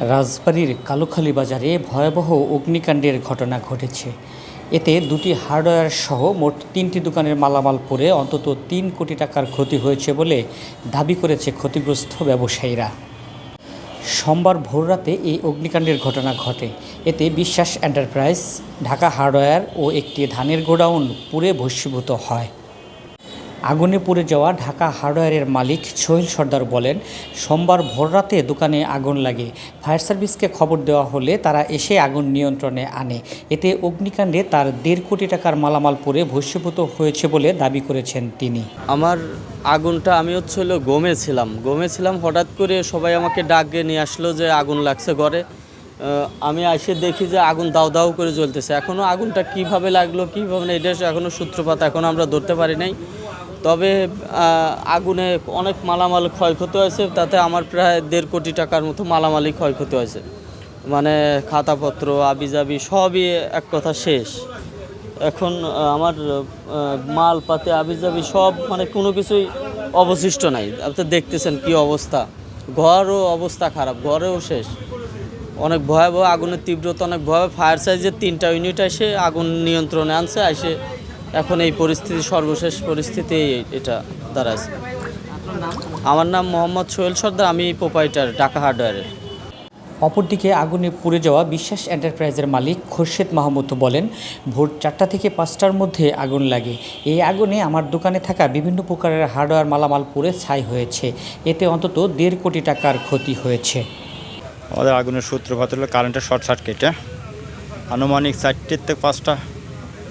রাজবাড়ীর কালুখালী বাজারে ভয়াবহ অগ্নিকাণ্ডের ঘটনা ঘটেছে। এতে দুটি হার্ডওয়্যার সহ মোট তিনটি দোকানের মালামাল পড়ে অন্তত তিন কোটি টাকার ক্ষতি হয়েছে বলে দাবি করেছে ক্ষতিগ্রস্ত ব্যবসায়ীরা। সোমবার ভোররাতে এই অগ্নিকাণ্ডের ঘটনা ঘটে। এতে বিশ্বাস এন্টারপ্রাইজ, ঢাকা হার্ডওয়্যার ও একটি ধানের গোডাউন পুড়ে ভস্মীভূত হয়। আগুনে পুড়ে যাওয়া ঢাকা হার্ডওয়্যারের মালিক সোহেল সর্দার বলেন, সোমবার ভোররাতে দোকানে আগুন লাগে। ফায়ার সার্ভিসকে খবর দেওয়া হলে তারা এসে আগুন নিয়ন্ত্রণে আনে। এতে অগ্নিকাণ্ডে তার দেড় কোটি টাকার মালামাল পরে ভস্মীভূত হয়েছে বলে দাবি করেছেন তিনি। আমার আগুনটা আমি হচ্ছে হলো গমে ছিলাম। গমে ছিলাম, হঠাৎ করে সবাই আমাকে ডাকে, নিয়ে আসলো যে আগুন লাগছে ঘরে। আমি এসে দেখি যে আগুন দাও দাও করে জ্বলতেছে। এখনও আগুনটা কীভাবে লাগল, কীভাবে না, এটা এখনও সূত্রপাত এখনও আমরা ধরতে পারি নাই। তবে আগুনে অনেক মালামাল ক্ষয়ক্ষতি হয়েছে তাতে আমার প্রায় দেড় কোটি টাকার মতো মালামালই ক্ষয়ক্ষতি হয়েছে। মানে খাতাপত্র আবিজাবি সবই এক কথা শেষ। এখন আমার আহ, মাল পাতে আবিজাবি সব মানে কোনো কিছুই অবশিষ্ট নাই। আপনি দেখতেছেন কি অবস্থা। ঘরও অবস্থা খারাপ ঘরেও শেষ। অনেক ভয়াবহ আগুনের তীব্রতা অনেক ভয়াবহ ফায়ার সাইজের তিনটা ইউনিট এসে আগুন নিয়ন্ত্রণে আনছে এসে এখন এই পরিস্থিতি সর্বশেষ পরিস্থিতি এটা দাঁড়াচ্ছে আমার নাম মোহাম্মদ সোহেল সর্দার আমি প্রোপাইটার ঢাকা হার্ডওয়্যারের। অপরদিকে আগুনে পুড়ে যাওয়া বিশ্বাস এন্টারপ্রাইজের মালিক খোরশেদ মাহমুদ বলেন ভোর চারটা থেকে পাঁচটার মধ্যে আগুন লাগে। এই আগুনে আমার দোকানে থাকা বিভিন্ন প্রকারের হার্ডওয়্যার মালামাল পুড়ে ছাই হয়েছে। এতে অন্তত দেড় কোটি টাকার ক্ষতি হয়েছে। আমাদের আগুনের সূত্রপাত হলো কারেন্টের শর্ট সার্কিটে আনুমানিক চারটের থেকে পাঁচটা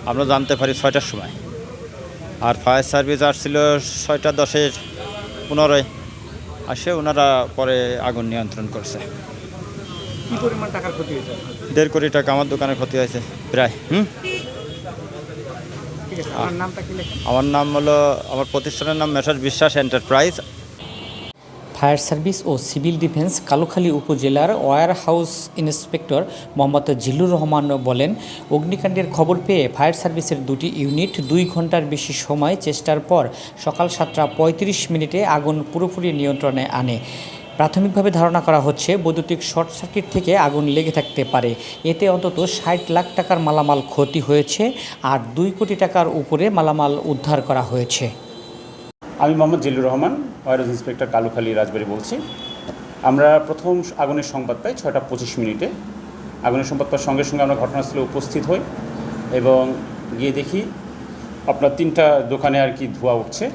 আমরা জানতে পারি ছয়টার সময়। আর ফায়ার সার্ভিস আসছিল ছয়টা দশের পনেরোয়। আসে ওনারা পরে আগুন নিয়ন্ত্রণ করছে। কি পরিমাণ টাকার ক্ষতি হয়েছে? দেড় কোটি টাকা আমার দোকানে ক্ষতি হয়েছে প্রায়। হুম? আমার নাম হলো আমার প্রতিষ্ঠানের নাম messrs Biswas enterprise. Fire service ও সিভিল ডিফেন্স কালুখালী উপজেলার warehouse inspector Mohammad Zillur Rahman বলেন, অগ্নিকাণ্ডের খবর পেয়ে ফায়ার সার্ভিসের দুটি ইউনিট দুই ঘণ্টার বেশি সময় চেষ্টার পর সকাল সাতটা পঁয়ত্রিশ মিনিটে আগুন পুরোপুরি নিয়ন্ত্রণে আনে। প্রাথমিকভাবে ধারণা করা হচ্ছে, বৈদ্যুতিক শর্ট সার্কিট থেকে আগুন লেগে থাকতে পারে। এতে অন্তত ষাট লাখ টাকার মালামাল ক্ষতি হয়েছে আর দুই কোটি টাকার উপরে মালামাল উদ্ধার করা হয়েছে। আমি মোহাম্মদ জিল্লুর রহমান ওয়ারজ ইন্সপেক্টর কালুখালী রাজবাড়ি বলছি। আমরা প্রথম আগুনের সংবাদ পাই ছয়টা পঁচিশ মিনিটে। আগুনের সংবাদ পাওয়ার সঙ্গে সঙ্গে আমরা ঘটনাস্থলে উপস্থিত হই এবং গিয়ে দেখি আপনার তিনটা দোকানে আর কি ধোঁয়া উঠছে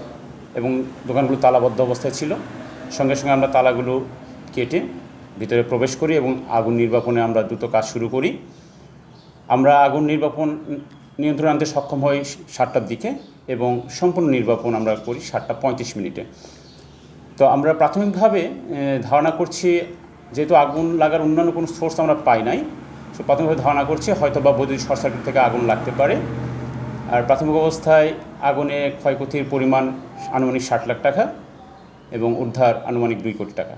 এবং দোকানগুলো তালাবদ্ধ অবস্থায় ছিল। সঙ্গে সঙ্গে আমরা তালাগুলো কেটে ভিতরে প্রবেশ করি এবং আগুন নির্বাপনে আমরা দ্রুত কাজ শুরু করি। আমরা আগুন নির্বাপন নিয়ন্ত্রণ আনতে সক্ষম হই সাতটার দিকে এবং সম্পূর্ণ নির্বাপন আমরা করি সাতটা পঁয়ত্রিশ মিনিটে। তো আমরা প্রাথমিকভাবে ধারণা করছি যেহেতু আগুন লাগার অন্যান্য কোনো সোর্স আমরা পাই নাই সো প্রাথমিকভাবে ধারণা করছি হয়তো বা বৈদ্যুতিক শর্ট সার্কিট থেকে আগুন লাগতে পারে। আর প্রাথমিক অবস্থায় আগুনে ক্ষয়ক্ষতির পরিমাণ আনুমানিক ষাট লাখ টাকা এবং উদ্ধার আনুমানিক দুই কোটি টাকা।